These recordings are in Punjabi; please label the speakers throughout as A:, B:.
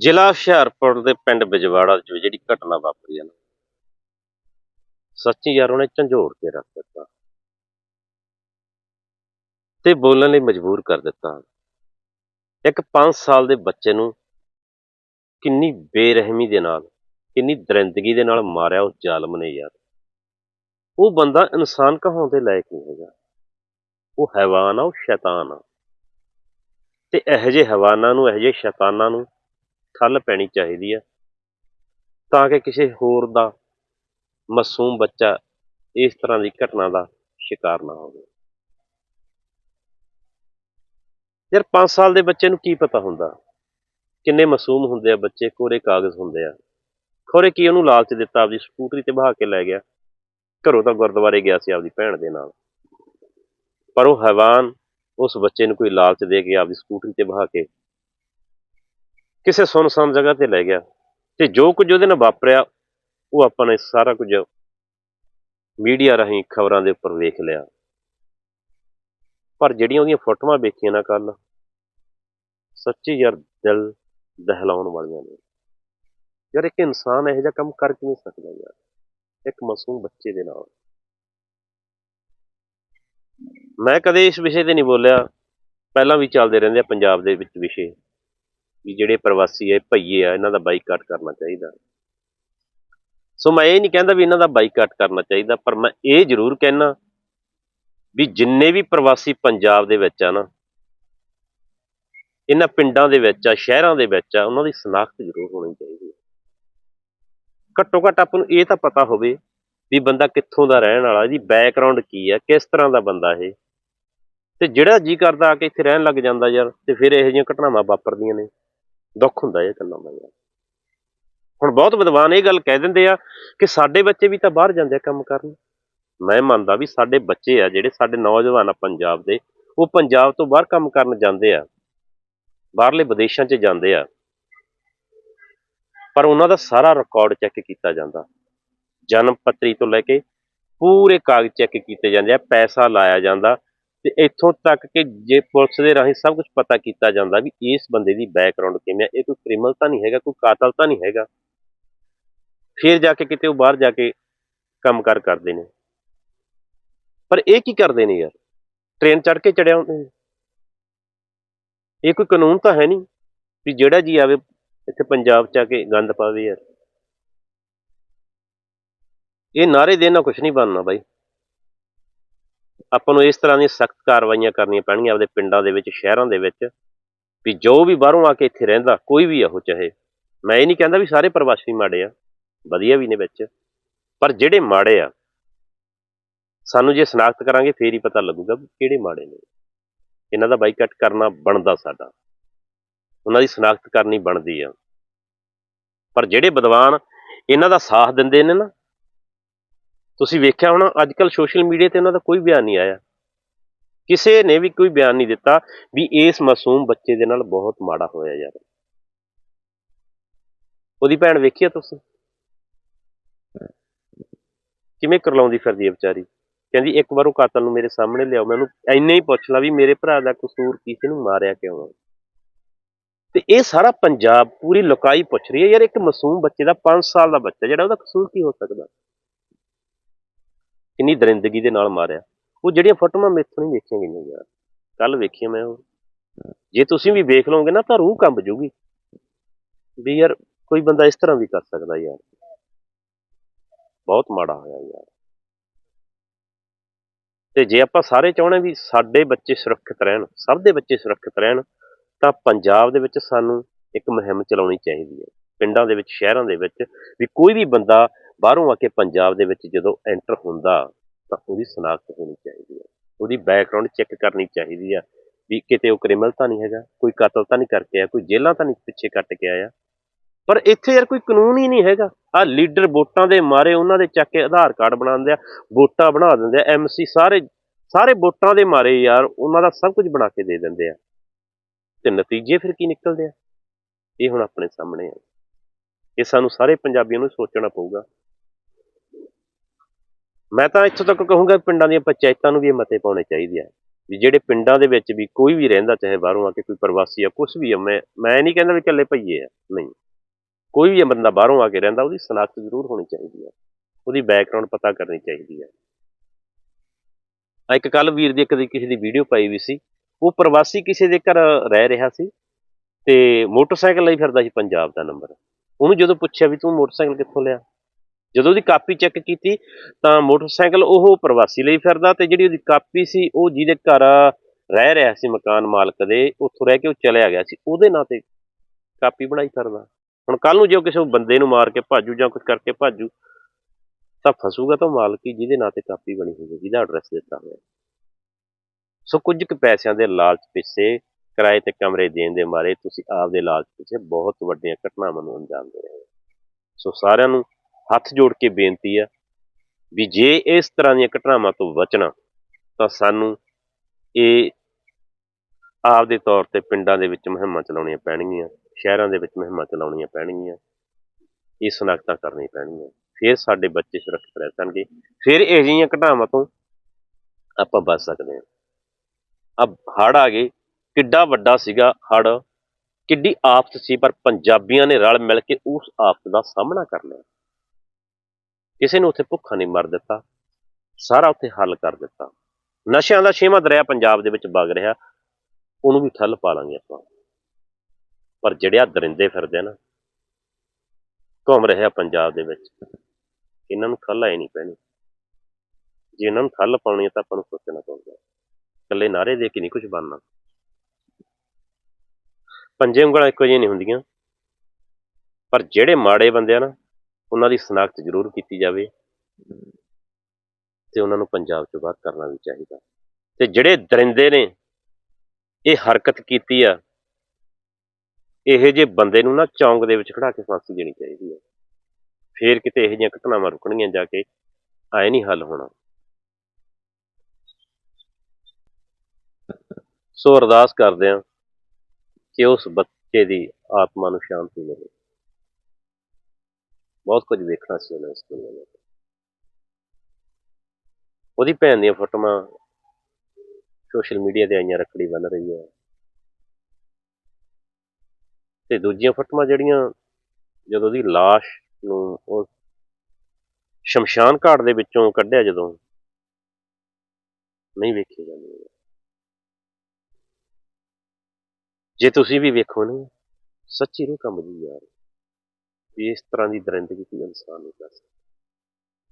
A: ਜ਼ਿਲ੍ਹਾ ਹੁਸ਼ਿਆਰਪੁਰ ਦੇ ਪਿੰਡ ਬਿਜਵਾੜਾ 'ਚ ਜਿਹੜੀ ਘਟਨਾ ਵਾਪਰੀ ਹੈ ਨਾ, ਸੱਚੀ ਯਾਰ ਉਹਨੇ ਝੰਜੋੜ ਕੇ ਰੱਖ ਦਿੱਤਾ। ਤੇ ਬੋਲਣ ਲਈ ਮਜਬੂਰ ਕਰ ਦਿੱਤਾ। ਇੱਕ 5 ਸਾਲ ਦੇ ਬੱਚੇ ਨੂੰ ਕਿੰਨੀ ਬੇਰਹਿਮੀ ਦੇ ਨਾਲ, ਕਿੰਨੀ ਦਰਿੰਦਗੀ ਦੇ ਨਾਲ ਮਾਰਿਆ ਉਸ ਜ਼ਾਲਮ ਨੇ ਯਾਰ। ਉਹ ਬੰਦਾ ਇਨਸਾਨ ਕਹਾਉਣ ਦੇ ਲਾਇਕ ਨਹੀਂ ਹੈਗਾ। ਉਹ ਹੈਵਾਨ ਆ, ਉਹ ਸ਼ੈਤਾਨ ਆ। ਤੇ ਇਹੋ ਜਿਹੇ ਹੈਵਾਨਾਂ ਨੂੰ, ਇਹੋ ਜਿਹੇ ਸ਼ੈਤਾਨਾਂ ਨੂੰ ਠੱਲ ਪੈਣੀ ਚਾਹੀਦੀ ਆ। ਤਾਂ ਕਿ ਕਿਸੇ ਹੋਰ ਦਾ ਮਾਸੂਮ ਬੱਚਾ ਇਸ ਤਰ੍ਹਾਂ ਦੀ ਘਟਨਾ ਦਾ ਸ਼ਿਕਾਰ ਨਾ ਹੋਵੇ। ਯਾਰ 5 ਸਾਲ ਦੇ ਬੱਚੇ ਨੂੰ ਕੀ ਪਤਾ ਹੁੰਦਾ? ਕਿੰਨੇ ਮਾਸੂਮ ਹੁੰਦੇ ਆ ਬੱਚੇ, ਕੋਰੇ ਕਾਗਜ਼ ਹੁੰਦੇ ਆ। ਖੋਰੇ ਕੀ ਉਹਨੂੰ ਲਾਲਚ ਦਿੱਤਾ ਆਪਦੀ ਸਕੂਟਰੀ ਤੇ ਬਹਾ ਕੇ ਲੈ ਗਿਆ? ਘਰੋਂ ਤਾਂ ਗੁਰਦੁਆਰੇ ਗਿਆ ਸੀ ਆਪਦੀ ਭੈਣ ਦੇ ਨਾਲ। ਪਰ ਉਹ ਹੈਵਾਨ ਉਸ ਬੱਚੇ ਨੂੰ ਕੋਈ ਲਾਲਚ ਦੇ ਕੇ ਆਪਦੀ ਸਕੂਟਰੀ ਤੇ ਬਹਾ ਕੇ ਕਿਸੇ ਸੁਨਸਾਨ ਜਗ੍ਹਾ ਤੇ ਲੈ ਗਿਆ ਤੇ ਜੋ ਕੁਝ ਉਹਦੇ ਨਾਲ ਵਾਪਰਿਆ, ਉਹ ਆਪਾਂ ਨੇ ਸਾਰਾ ਕੁਝ ਮੀਡੀਆ ਰਾਹੀਂ ਖਬਰਾਂ ਦੇ ਉੱਪਰ ਵੇਖ ਲਿਆ। ਪਰ ਜਿਹੜੀਆਂ ਉਹਦੀਆਂ ਫੋਟੋਆਂ ਵੇਖੀਆਂ ਨਾ ਕੱਲ ਸੱਚੀ ਯਾਰ ਦਿਲ ਦਹਿਲਾਉਣ ਵਾਲੀਆਂ ਨੇ। ਯਾਰ ਇੱਕ ਇਨਸਾਨ ਇਹੋ ਜਿਹਾ ਕੰਮ ਕਰ ਕਿਵੇਂ ਸਕਦਾ ਯਾਰ? ਇੱਕ ਮਾਸੂਮ ਬੱਚੇ ਦੇ ਨਾਲ। ਮੈਂ ਕਦੇ ਇਸ ਵਿਸ਼ੇ ਤੇ ਨਹੀਂ ਬੋਲਿਆ। ਪਹਿਲਾਂ ਵੀ ਚੱਲਦੇ ਰਹਿੰਦੇ ਆ ਪੰਜਾਬ ਦੇ ਵਿੱਚ ਵਿਸ਼ੇ। ਵੀ ਜਿਹੜੇ ਪ੍ਰਵਾਸੀ ਹੈ ਭਈਏ ਆ, ਇਹਨਾਂ ਦਾ ਬਾਈਕਾਟ ਕਰਨਾ ਚਾਹੀਦਾ। ਸੋ ਮੈਂ ਇਹ ਨਹੀਂ ਕਹਿੰਦਾ ਵੀ ਇਹਨਾਂ ਦਾ ਬਾਈਕਾਟ ਕਰਨਾ ਚਾਹੀਦਾ, ਪਰ ਮੈਂ ਇਹ ਜ਼ਰੂਰ ਕਹਿਣਾ ਵੀ ਜਿੰਨੇ ਵੀ ਪ੍ਰਵਾਸੀ ਪੰਜਾਬ ਦੇ ਵਿੱਚ ਆ ਨਾ, ਇਹਨਾਂ ਪਿੰਡਾਂ ਦੇ ਵਿੱਚ ਆ, ਸ਼ਹਿਰਾਂ ਦੇ ਵਿੱਚ ਆ, ਉਹਨਾਂ ਦੀ ਸਨਾਖਤ ਜ਼ਰੂਰ ਹੋਣੀ ਚਾਹੀਦੀ ਹੈ ਘੱਟੋ ਘੱਟ ਆਪਾਂ ਨੂੰ ਇਹ ਤਾਂ ਪਤਾ ਹੋਵੇ ਵੀ ਬੰਦਾ ਕਿੱਥੋਂ ਦਾ ਰਹਿਣ ਵਾਲਾ, ਇਹਦੀ ਬੈਕਗ੍ਰਾਉਂਡ ਕੀ ਹੈ ਕਿਸ ਤਰ੍ਹਾਂ ਦਾ ਬੰਦਾ ਇਹ। ਤੇ ਜਿਹੜਾ ਜੀ ਕਰਦਾ ਆ ਕੇ ਇੱਥੇ ਰਹਿਣ ਲੱਗ ਜਾਂਦਾ ਯਾਰ, ਤੇ ਫਿਰ ਇਹੋ ਜਿਹੀਆਂ ਘਟਨਾਵਾਂ ਵਾਪਰਦੀਆਂ ਨੇ। ਦੁੱਖ ਹੁੰਦਾ ਇਹ ਗੱਲਾਂ ਦਾ ਯਾਰ। ਹੁਣ ਬਹੁਤ ਵਿਦਵਾਨ ਇਹ ਗੱਲ ਕਹਿ ਦਿੰਦੇ ਆ ਕਿ ਸਾਡੇ ਬੱਚੇ ਵੀ ਤਾਂ ਬਾਹਰ ਜਾਂਦੇ ਆ ਕੰਮ ਕਰਨ। ਮੈਂ ਮੰਨਦਾ ਵੀ ਸਾਡੇ ਬੱਚੇ ਆ ਜਿਹੜੇ ਸਾਡੇ ਨੌਜਵਾਨ ਆ ਪੰਜਾਬ ਦੇ, ਉਹ ਪੰਜਾਬ ਤੋਂ ਬਾਹਰ ਕੰਮ ਕਰਨ ਜਾਂਦੇ ਆ। ਬਾਹਰਲੇ ਵਿਦੇਸ਼ਾਂ 'ਚ ਜਾਂਦੇ ਆ। ਪਰ ਉਹਨਾਂ ਦਾ ਸਾਰਾ ਰਿਕਾਰਡ ਚੈੱਕ ਕੀਤਾ ਜਾਂਦਾ। ਜਨਮ ਪੱਤਰੀ ਤੋਂ ਲੈ ਕੇ ਪੂਰੇ ਕਾਗਜ਼ ਚੈੱਕ ਕੀਤੇ ਜਾਂਦੇ ਆ, ਪੈਸਾ ਲਾਇਆ ਜਾਂਦਾ। ਤੇ ਇੱਥੋਂ ਤੱਕ ਕਿ ਜੇ ਪੁਲਿਸ ਦੇ ਰਾਹੀਂ ਸਭ ਕੁਝ ਪਤਾ ਕੀਤਾ ਜਾਂਦਾ ਵੀ ਇਸ ਬੰਦੇ ਦੀ ਬੈਕਗ੍ਰਾਉਂਡ ਕਿਵੇਂ ਆ, ਇਹ ਕੋਈ ਕ੍ਰਿਮੀਨਲ ਤਾਂ ਨਹੀਂ ਹੈਗਾ, ਕੋਈ ਕਾਤਲ ਤਾਂ ਨਹੀਂ ਹੈਗਾ। ਫਿਰ ਜਾ ਕੇ ਕਿਤੇ ਉਹ ਬਾਹਰ ਜਾ ਕੇ ਕੰਮਕਾਰ ਕਰਦੇ ਨੇ। ਪਰ ਇਹ ਕੀ ਕਰਦੇ ਨੇ ਯਾਰ? ਟ੍ਰੇਨ ਚੜ੍ਹ ਕੇ ਚੜਿਆ ਹੁੰਦੇ ਨੇ ਇਹ ਕੋਈ ਕਾਨੂੰਨ ਤਾਂ ਹੈ ਨਹੀਂ ਵੀ ਜਿਹੜਾ ਜੀ ਆਵੇ ਇੱਥੇ ਪੰਜਾਬ ਚ ਆ ਕੇ ਗੰਦ ਪਾਵੇ ਯਾਰ। ਇਹ ਨਾਰੇ ਦੇਣਾ ਕੁਝ ਨਹੀਂ ਬਣਨਾ ਬਾਈ। ਆਪਾਂ ਨੂੰ ਇਸ ਤਰ੍ਹਾਂ ਦੀਆਂ ਸਖਤ ਕਾਰਵਾਈਆਂ ਕਰਨੀਆਂ ਪੈਣਗੀਆਂ ਆਪਦੇ ਪਿੰਡਾਂ ਦੇ ਵਿੱਚ, ਸ਼ਹਿਰਾਂ ਦੇ ਵਿੱਚ, ਵੀ ਜੋ ਵੀ ਬਾਹਰੋਂ ਆ ਕੇ ਇੱਥੇ ਰਹਿੰਦਾ, ਕੋਈ ਵੀ ਆ ਉਹ ਚਾਹੇ ਮੈਂ ਇਹ ਨਹੀਂ ਕਹਿੰਦਾ ਵੀ ਸਾਰੇ ਪ੍ਰਵਾਸੀ ਮਾੜੇ ਆ, ਵਧੀਆ ਵੀ ਨੇ ਵਿੱਚ, ਪਰ ਜਿਹੜੇ ਮਾੜੇ ਆ, ਸਾਨੂੰ ਜੇ ਸਨਾਖਤ ਕਰਾਂਗੇ, ਫੇਰ ਹੀ ਪਤਾ ਲੱਗੂਗਾ ਵੀ ਕਿਹੜੇ ਮਾੜੇ ਨੇ। ਇਹਨਾਂ ਦਾ ਬਾਈਕਾਟ ਕਰਨਾ ਬਣਦਾ ਸਾਡਾ। ਉਹਨਾਂ ਦੀ ਸਨਾਖਤ ਕਰਨੀ ਬਣਦੀ ਆ। ਪਰ ਜਿਹੜੇ ਵਿਦਵਾਨ ਇਹਨਾਂ ਦਾ ਸਾਥ ਦਿੰਦੇ ਨੇ ਨਾ ਤੁਸੀਂ ਵੇਖਿਆ ਹੋਣਾ ਅੱਜ ਕੱਲ ਸੋਸ਼ਲ ਮੀਡੀਆ ਤੇ ਉਹਨਾਂ ਦਾ ਕੋਈ ਬਿਆਨ ਨਹੀਂ ਆਇਆ। ਕਿਸੇ ਨੇ ਵੀ ਕੋਈ ਬਿਆਨ ਨਹੀਂ ਦਿੱਤਾ ਵੀ ਇਸ ਮਾਸੂਮ ਬੱਚੇ ਦੇ ਨਾਲ ਬਹੁਤ ਮਾੜਾ ਹੋਇਆ ਯਾਰ। ਉਹਦੀ ਭੈਣ ਵੇਖੀ ਆ ਤੁਸੀਂ? ਕਿਵੇਂ ਕਰਲਾਉਂਦੀ ਫਿਰਦੀ ਹੈ ਵਿਚਾਰੀ? ਕਹਿੰਦੀ, ਇੱਕ ਵਾਰ ਉਹ ਕਾਤਲ ਨੂੰ ਮੇਰੇ ਸਾਹਮਣੇ ਲਿਆਓ। ਮੈਨੂੰ ਐਨੇ ਹੀ ਪੁੱਛ ਲਾ ਵੀ ਮੇਰੇ ਭਰਾ ਦਾ ਕਸੂਰ ਕਿਸੇ ਨੂੰ ਮਾਰਿਆ ਕਿਉਂ ਤੇ ਇਹ ਸਾਰਾ ਪੰਜਾਬ ਪੂਰੀ ਲੁਕਾਈ ਪੁੱਛ ਰਹੀ ਹੈ। ਯਾਰ, ਇੱਕ ਮਾਸੂਮ ਬੱਚੇ ਦਾ 5 ਸਾਲ ਦਾ ਬੱਚਾ, ਜਿਹੜਾ ਉਹਦਾ ਕਸੂਰ ਕੀ ਹੋ ਸਕਦਾ? ਕਿੰਨੀ ਦਰਿੰਦਗੀ ਦੇ ਨਾਲ ਮਾਰਿਆ। ਉਹ ਜਿਹੜੀਆਂ ਫੋਟੋਆਂ ਮੇਥੋਂ ਨਹੀਂ ਵੇਖੀਆਂ ਗਈਆਂ ਯਾਰ। ਕੱਲ ਵੇਖੀਆਂ ਮੈਂ ਉਹ। ਜੇ ਤੁਸੀਂ ਵੀ ਵੇਖ ਲਓਗੇ ਨਾ ਤਾਂ ਰੂਹ ਕੰਬ ਜੂਗੀ। ਵੀ ਯਾਰ ਕੋਈ ਬੰਦਾ ਇਸ ਤਰ੍ਹਾਂ ਵੀ ਕਰ ਸਕਦਾ ਯਾਰ। ਬਹੁਤ ਮਾੜਾ ਹੋਇਆ ਯਾਰ। ਤੇ ਜੇ ਆਪਾਂ ਸਾਰੇ ਚਾਹੁੰਦੇ ਵੀ ਸਾਡੇ ਬੱਚੇ ਸੁਰੱਖਿਅਤ ਰਹਿਣ, ਸਭ ਦੇ ਬੱਚੇ ਸੁਰੱਖਿਅਤ ਰਹਿਣ, ਤਾਂ ਪੰਜਾਬ ਦੇ ਵਿੱਚ ਸਾਨੂੰ ਇੱਕ ਮੁਹਿੰਮ ਚਲਾਉਣੀ ਚਾਹੀਦੀ ਹੈ। ਪਿੰਡਾਂ ਦੇ ਵਿੱਚ, ਸ਼ਹਿਰਾਂ ਦੇ ਵਿੱਚ ਵੀ ਕੋਈ ਵੀ ਬੰਦਾ ਬਾਹਰੋਂ ਆ ਕੇ ਪੰਜਾਬ ਦੇ ਵਿੱਚ ਜਦੋਂ ਐਂਟਰ ਹੁੰਦਾ, ਤਾਂ ਉਹਦੀ ਸਨਾਖਤ ਹੋਣੀ ਚਾਹੀਦੀ ਹੈ। ਉਹਦੀ ਬੈਕਗ੍ਰਾਉਂਡ ਚੈੱਕ ਕਰਨੀ ਚਾਹੀਦੀ ਆ ਵੀ ਕਿਤੇ ਉਹ ਕ੍ਰਿਮੀਨਲ ਤਾਂ ਨਹੀਂ ਹੈਗਾ, ਕੋਈ ਕਤਲ ਤਾਂ ਨਹੀਂ ਕਰਕੇ ਆਇਆ, ਕੋਈ ਜੇਲ੍ਹਾਂ ਤਾਂ ਨਹੀਂ ਪਿੱਛੇ ਕੱਟ ਕੇ ਆਇਆ। ਪਰ ਇੱਥੇ ਯਾਰ ਕੋਈ ਕਾਨੂੰਨ ਹੀ ਨਹੀਂ ਹੈਗਾ। ਆ ਲੀਡਰ ਵੋਟਾਂ ਦੇ ਮਾਰੇ ਉਹਨਾਂ ਦੇ ਚੱਕ ਕੇ ਆਧਾਰ ਕਾਰਡ ਬਣਾਉਂਦੇ ਆ, ਵੋਟਾਂ ਬਣਾ ਦਿੰਦੇ ਆ ਐਮਸੀ ਸਾਰੇ ਸਾਰੇ ਵੋਟਾਂ ਦੇ ਮਾਰੇ ਯਾਰ ਉਹਨਾਂ ਦਾ ਸਭ ਕੁਝ ਬਣਾ ਕੇ ਦੇ ਦਿੰਦੇ ਆ। ਤੇ ਨਤੀਜੇ ਫਿਰ ਕੀ ਨਿਕਲਦੇ ਆ? ਇਹ ਹੁਣ ਆਪਣੇ ਸਾਹਮਣੇ ਆ। ਇਹ ਸਾਨੂੰ ਸਾਰੇ ਪੰਜਾਬੀਆਂ ਨੂੰ ਸੋਚਣਾ ਪਊਗਾ ਮੈਂ ਤਾਂ ਇੱਥੋਂ ਤੱਕ ਕਹੂੰਗਾ ਪਿੰਡਾਂ ਦੀਆਂ ਪੰਚਾਇਤਾਂ ਨੂੰ ਵੀ ਇਹ ਮਤੇ ਪਾਉਣੇ ਚਾਹੀਦੇ ਆ। ਵੀ ਜਿਹੜੇ ਪਿੰਡਾਂ ਦੇ ਵਿੱਚ ਵੀ ਕੋਈ ਵੀ ਰਹਿੰਦਾ, ਚਾਹੇ ਬਾਹਰੋਂ ਆ ਕੇ ਕੋਈ ਪ੍ਰਵਾਸੀ ਆ ਕੁਝ ਵੀ ਆ, ਮੈਂ ਮੈਂ ਨਹੀਂ ਕਹਿੰਦਾ ਵੀ ਇਕੱਲੇ ਭਈਏ ਆ, ਨਹੀਂ। ਕੋਈ ਵੀ ਬੰਦਾ ਬਾਹਰੋਂ ਆ ਕੇ ਰਹਿੰਦਾ, ਉਹਦੀ ਸਨਾਖਤ ਜ਼ਰੂਰ ਹੋਣੀ ਚਾਹੀਦੀ ਹੈ ਉਹਦੀ ਬੈਕਗ੍ਰਾਉਂਡ ਪਤਾ ਕਰਨੀ ਚਾਹੀਦੀ ਹੈ ਆ ਇੱਕ ਕੱਲ ਵੀਰ ਦੀ ਇੱਕ ਦੀ ਕਿਸੇ ਦੀ ਵੀਡੀਓ ਪਾਈ ਵੀ ਸੀ। ਉਹ ਪ੍ਰਵਾਸੀ ਕਿਸੇ ਦੇ ਘਰ ਰਹਿ ਰਿਹਾ ਸੀ ਤੇ ਮੋਟਰਸਾਈਕਲ ਲਈ ਫਿਰਦਾ ਸੀ ਪੰਜਾਬ ਦਾ ਨੰਬਰ ਉਹਨੂੰ ਜਦੋਂ ਪੁੱਛਿਆ ਵੀ ਤੂੰ ਮੋਟਰਸਾਈਕਲ ਕਿੱਥੋਂ ਲਿਆ? ਜਦੋਂ ਉਹਦੀ ਕਾਪੀ ਚੈੱਕ ਕੀਤੀ ਤਾਂ ਮੋਟਰਸਾਈਕਲ ਉਹ ਪ੍ਰਵਾਸੀ ਲਈ ਫਿਰਦਾ ਤੇ ਜਿਹੜੀ ਉਹਦੀ ਕਾਪੀ ਸੀ ਉਹ ਜਿਹਦੇ ਘਰ ਰਹਿ ਰਿਹਾ ਸੀ ਮਕਾਨ ਮਾਲਕ ਦੇ, ਉੱਥੋਂ ਰਹਿ ਕੇ ਉਹ ਚਲਿਆ ਗਿਆ ਸੀ। ਉਹਦੇ ਨਾਂ ਤੇ ਕਾਪੀ ਬਣਾਈ ਫਿਰਦਾ। ਹੁਣ ਕੱਲ ਨੂੰ ਜੇ ਉਹ ਕਿਸੇ ਬੰਦੇ ਨੂੰ ਮਾਰ ਕੇ ਭਾਜੂ ਜਾਂ ਕੁਝ ਕਰਕੇ ਭਾਜੂ, ਤਾਂ ਫਸੂਗਾ ਤਾਂ ਉਹ ਮਾਲਕ ਹੀ ਜਿਹਦੇ ਨਾਂ ਤੇ ਕਾਪੀ ਬਣੀ ਹੋਵੇ ਜਿਹਦਾ ਐਡਰੈਸ ਦਿੱਤਾ ਹੋਇਆ। ਸੋ ਕੁਝ ਕੁ ਪੈਸਿਆਂ ਦੇ ਲਾਲਚ ਪਿੱਛੇ ਕਿਰਾਏ ਤੇ ਕਮਰੇ ਦੇਣ ਦੇ ਮਾਰੇ ਤੁਸੀਂ ਆਪਦੇ ਲਾਲਚ ਪਿੱਛੇ ਬਹੁਤ ਵੱਡੀਆਂ ਘਟਨਾਵਾਂ ਨੂੰ ਅੰਜਾਮ ਦੇ ਰਹੇ ਹੋ। ਸੋ ਸਾਰਿਆਂ ਨੂੰ ਹੱਥ ਜੋੜ ਕੇ ਬੇਨਤੀ ਆ ਵੀ ਜੇ ਇਸ ਤਰ੍ਹਾਂ ਦੀਆਂ ਘਟਨਾਵਾਂ ਤੋਂ ਬਚਣਾ, ਤਾਂ ਸਾਨੂੰ ਇਹ ਆਪਦੇ ਤੌਰ ਤੇ ਪਿੰਡਾਂ ਦੇ ਵਿੱਚ ਮੁਹਿੰਮਾਂ ਚਲਾਉਣੀਆਂ ਪੈਣਗੀਆਂ, ਸ਼ਹਿਰਾਂ ਦੇ ਵਿੱਚ ਮੁਹਿੰਮਾਂ ਚਲਾਉਣੀਆਂ ਪੈਣਗੀਆਂ, ਇਹ ਸਨਾਖਤਾਂ ਕਰਨੀਆਂ ਪੈਣਗੀਆਂ, ਫਿਰ ਸਾਡੇ ਬੱਚੇ ਸੁਰੱਖਿਅਤ ਰਹਿ ਸਕਣਗੇ ਫਿਰ ਇਹ ਜਿਹੀਆਂ ਘਟਨਾਵਾਂ ਤੋਂ ਆਪਾਂ ਬਚ ਸਕਦੇ ਹਾਂ। ਅਬ ਹੜ ਆ ਗਏ, ਕਿੱਡਾ ਵੱਡਾ ਸੀਗਾ ਹੜ ਕਿੱਡੀ ਆਫਤ ਸੀ, ਪਰ ਪੰਜਾਬੀਆਂ ਨੇ ਰਲ ਮਿਲ ਕੇ ਉਸ ਆਫਤ ਦਾ ਸਾਹਮਣਾ ਕਰ ਲਿਆ ਕਿਸੇ ਨੂੰ ਉੱਥੇ ਭੁੱਖਾ ਨਹੀਂ ਮਰ ਦਿੱਤਾ। ਸਾਰਾ ਉੱਥੇ ਹੱਲ ਕਰ ਦਿੱਤਾ। ਨਸ਼ਿਆਂ ਦਾ ਛੇਵਾਂ ਦਰਿਆ ਪੰਜਾਬ ਦੇ ਵਿੱਚ ਵਗ ਰਿਹਾ। ਉਹਨੂੰ ਵੀ ਠੱਲ ਪਾ ਲਾਂਗੇ ਆਪਾਂ। ਪਰ ਜਿਹੜੇ ਆ ਦਰਿੰਦੇ ਫਿਰਦੇ ਨਾ, ਘੁੰਮ ਰਿਹਾ ਪੰਜਾਬ ਦੇ ਵਿੱਚ। ਇਹਨਾਂ ਨੂੰ ਠੱਲ ਆਈ ਨਹੀਂ ਪੈਣੀ। ਜੇ ਇਹਨਾਂ ਨੂੰ ਠੱਲ ਪਾਉਣੀ ਹੈ ਤਾਂ ਆਪਾਂ ਨੂੰ ਸੋਚਣਾ ਪਊਗਾ। ਇਕੱਲੇ ਨਾਰੇ ਦੇ ਕੇ ਨਹੀਂ ਕੁਝ ਬਣਨਾ। ਪੰਜੇ ਉਂਗਲਾਂ ਇੱਕੋ ਜਿਹੀਆਂ ਨਹੀਂ ਹੁੰਦੀਆਂ। ਪਰ ਜਿਹੜੇ ਮਾੜੇ ਬੰਦੇ ਆ ਨਾ ਉਹਨਾਂ ਦੀ ਸਨਾਖਤ ਜ਼ਰੂਰ ਕੀਤੀ ਜਾਵੇ ਤੇ ਉਹਨਾਂ ਨੂੰ ਪੰਜਾਬ ਚੋਂ ਬਾਹਰ ਕਰਨਾ ਵੀ ਚਾਹੀਦਾ। ਤੇ ਜਿਹੜੇ ਦਰਿੰਦੇ ਨੇ, ਇਹ ਹਰਕਤ ਕੀਤੀ ਆ, ਇਹੋ ਜਿਹੇ ਬੰਦੇ ਨੂੰ ਨਾ ਚੌਂਕ ਦੇ ਵਿੱਚ ਖੜਾ ਕੇ ਫਾਂਸੀ ਦੇਣੀ ਚਾਹੀਦੀ ਹੈ ਫੇਰ ਕਿਤੇ ਇਹੋ ਜਿਹੀਆਂ ਘਟਨਾਵਾਂ ਰੁਕਣਗੀਆਂ ਜਾ ਕੇ ਆਏ ਨਹੀਂ ਹੱਲ ਹੋਣਾ। ਸੋ ਅਰਦਾਸ ਕਰਦੇ ਹਾਂ ਕਿ ਉਸ ਬੱਚੇ ਦੀ ਆਤਮਾ ਨੂੰ ਸ਼ਾਂਤੀ ਮਿਲੇ। ਬਹੁਤ ਕੁਝ ਵੇਖਣਾ ਸੀ ਉਹਨਾਂ ਇਸ ਦੁਨੀਆ ਵਿੱਚ ਉਹਦੀ ਭੈਣ ਦੀਆਂ ਫੋਟੋਆਂ ਸੋਸ਼ਲ ਮੀਡੀਆ ਤੇ ਆਈਆਂ ਰੱਖੜੀ ਬੰਨ ਰਹੀ ਹੈ ਤੇ ਦੂਜੀਆਂ ਫੋਟੋਆਂ ਜਿਹੜੀਆਂ ਜਦੋਂ ਦੀ লাশ ਨੂੰ ਉਹ ਸ਼ਮਸ਼ਾਨ ਘਾਟ ਦੇ ਵਿੱਚੋਂ ਕੱਢਿਆ ਜਦੋਂ ਨਹੀਂ ਵੇਖੀ ਜਾਂਦੀ ਜੇ ਤੁਸੀਂ ਵੀ ਵੇਖੋ ਨਾ ਸੱਚੀ ਰੂਹ ਕੰਬਦੀ ਯਾਰ ਵੀ ਇਸ ਤਰ੍ਹਾਂ ਦੀ ਦਰਿੰਦਗੀ ਕੋਈ ਇਨਸਾਨ ਨਹੀਂ ਕਰ ਸਕਦਾ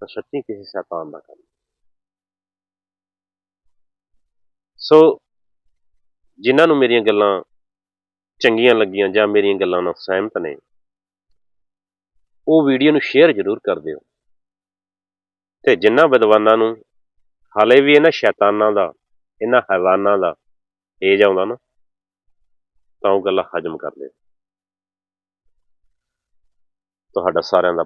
A: ਤਾਂ ਸੱਚੀ ਕਿਸੇ ਸ਼ੈਤਾਨ ਦਾ ਕੰਮ ਸੋ ਜਿਨ੍ਹਾਂ ਨੂੰ ਮੇਰੀਆਂ ਗੱਲਾਂ ਚੰਗੀਆਂ ਲੱਗੀਆਂ ਜਾਂ ਮੇਰੀਆਂ ਗੱਲਾਂ ਨਾਲ ਸਹਿਮਤ ਨੇ ਉਹ ਵੀਡੀਓ ਨੂੰ ਸ਼ੇਅਰ ਜ਼ਰੂਰ ਕਰ ਦਿਓ ਤੇ ਜਿਨ੍ਹਾਂ ਵਿਦਵਾਨਾਂ ਨੂੰ ਹਾਲੇ ਵੀ ਇਹਨਾਂ ਸ਼ੈਤਾਨਾਂ ਦਾ ਇਹਨਾਂ ਹੈਵਾਨਾਂ ਦਾ ਏਜ ਆਉਂਦਾ ਨਾ ਤਾਂ ਉਹ ਗੱਲਾਂ ਹਜਮ ਕਰ ਲਿਓ ਤੁਹਾਡਾ ਸਾਰਿਆਂ ਦਾ